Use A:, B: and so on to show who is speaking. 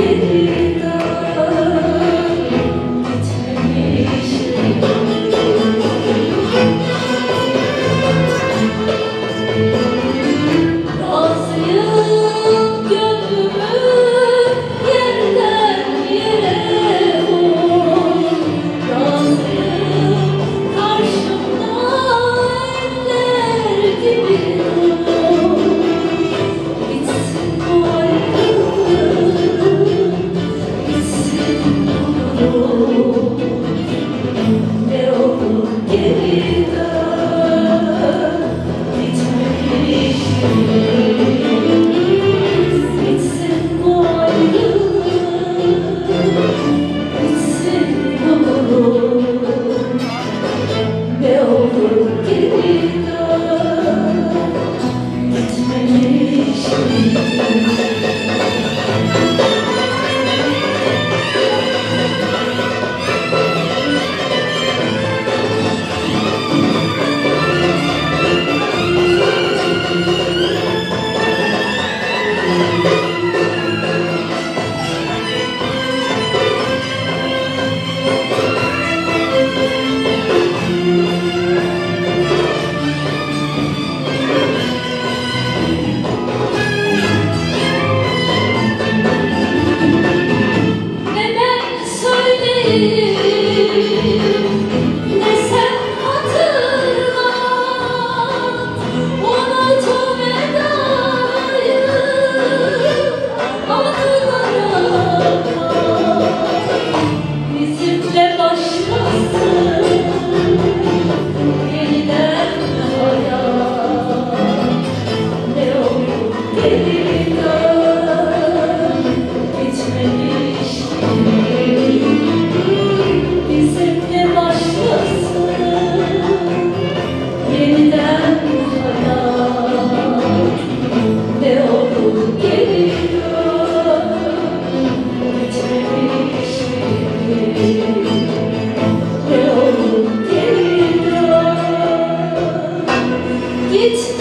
A: Entendi. Thank you. Senhor. Gitmemiştim